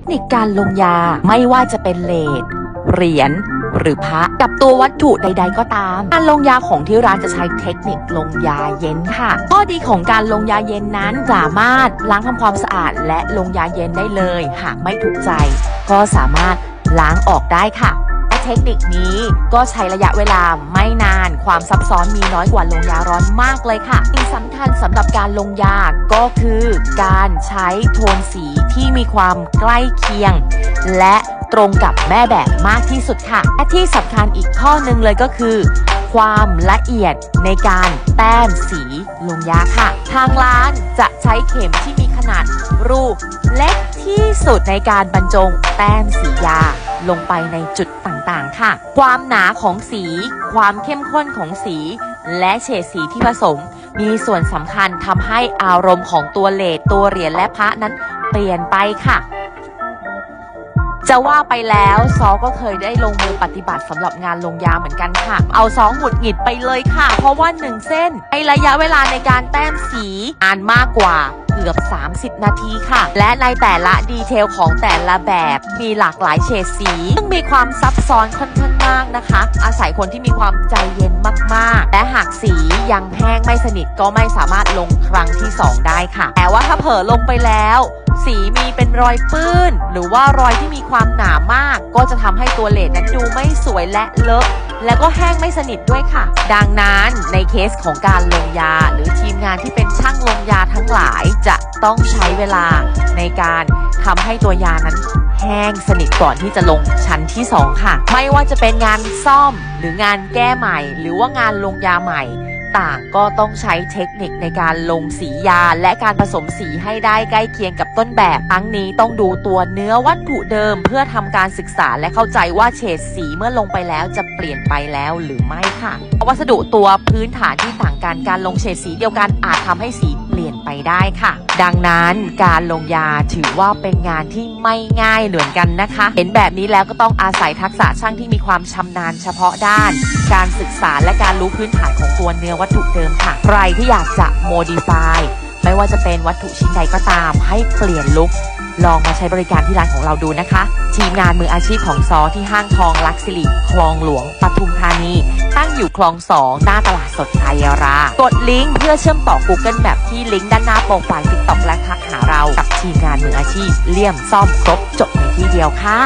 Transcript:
คนิคการลงยาไม่ว่าจะเป็นเลดเหรียญหรือพระกับตัววัตถุใด ๆ ก็ตาม การลงยาของที่ร้านจะใช้เทคนิคลงยาเย็นค่ะ ข้อดีของการลงยาเย็นนั้นสามารถล้างทำความสะอาดและลงยาเย็นได้เลย หากไม่ถูกใจ ก็สามารถล้างออกได้ค่ะ เทคนิคนี้ก็ใช้ระยะเวลาไม่นาน ความซับซ้อนมีน้อยกว่าลงยาร้อนมากเลยค่ะสิ่งสำคัญสำหรับการลงยาก็คือการใช้โทนสีที่มีความใกล้เคียง และตรงกับแม่แบบมากที่สุดค่ะและที่สำคัญอีกข้อหนึ่งเลยก็คือ ความละเอียดในการแต้มสีลงยาค่ะ ทางร้านจะใช้เข็มที่มีขนาดรูปเล็กที่สุดในการบรรจงแต้มสียา ลงไปในจุดต่างๆ ค่ะ ความหนาของสี ความเข้มข้นของสี และเฉดสีที่ผสม มีส่วนสำคัญทำให้อารมณ์ของตัวเลดตัวเหรียญและพระนั้นเปลี่ยนไปค่ะ จะว่าไปแล้วซอก็เคยได้ลงมือปฏิบัติสำหรับงานลงยาเหมือนกันค่ะ เอาซองหุดหงิดไปเลยค่ะ เพราะว่า 1 เส้นไอระยะเวลาในการแต้มสีอ่านมากกว่าเกือบ 30 นาทีค่ะ และในแต่ละดีเทลของแต่ละแบบมีหลากหลายเฉดสี ซึ่งมีความซับซ้อนค่อนข้างมากนะคะ อาศัยคนที่มีความใจเย็นมาก ๆ และหากสียังแห้งไม่สนิทก็ไม่สามารถลงครั้งที่ 2 ได้ค่ะ แต่ว่าถ้าเผลอลงไปแล้ว สีมีเป็นรอยปื้น หรือว่ารอยที่มีความหนามาก ก็จะทำให้ตัวเลดนั้นดูไม่สวยและเลอะแล้วก็แห้งไม่สนิทด้วยค่ะ ดังนั้นในเคสของการลงยา หรือทีมงานที่เป็นช่างลงยาทั้งหลายจะต้องใช้เวลาในการทำให้ตัวยานั้นแห้งสนิทก่อนที่จะลงชั้นที่ 2 ค่ะ ไม่ว่าจะเป็นงานซ่อมหรืองานแก้ใหม่ หรือว่างานลงยาใหม่ ต่างก็ต้องใช้เทคนิคในการลงสียาและการผสมสีให้ได้ใกล้เคียงกับ ต้นแบบทั้งนี้ต้องดูตัวเนื้อวัตถุเดิม เพื่อทำการศึกษาและเข้าใจว่าเฉดสีเมื่อลงไปแล้วจะเปลี่ยนไปแล้วหรือไม่ค่ะ วัสดุตัวพื้นฐานที่ต่างกันการลงเฉดสีเดียวกันอาจทำให้สีเปลี่ยนไปได้ค่ะ ดังนั้นการลงยาถือว่าเป็นงานที่ไม่ง่ายเหมือนกันนะคะ เห็นแบบนี้แล้วก็ต้องอาศัยทักษะช่างที่มีความชำนาญเฉพาะด้าน การศึกษาและการรู้พื้นฐานของตัวเนื้อวัตถุเดิมค่ะ ใครที่อยากจะ modify ไม่ว่าจะเป็นวัตถุชิ้นใดก็ตาม ให้เปลี่ยนลุคลองมาใช้บริการที่ร้านของเราดูนะคะ ทีมงานมืออาชีพของซอที่ห้างทองลักซิลิคลองหลวงปทุมธานี ตั้งอยู่คลองสองหน้าตลาดสดไทยรา กดลิงก์เพื่อเชื่อมต่อ Google Map ที่ลิงก์ด้านหน้าโปรไฟล์ TikTok และทักหาเรา กับทีมงานมืออาชีพเลี่ยมซ่อมครบจบในที่เดียวค่ะ